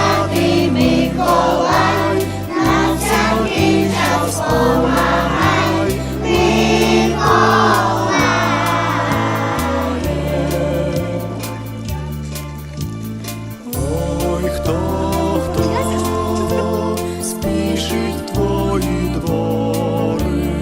Vladimir.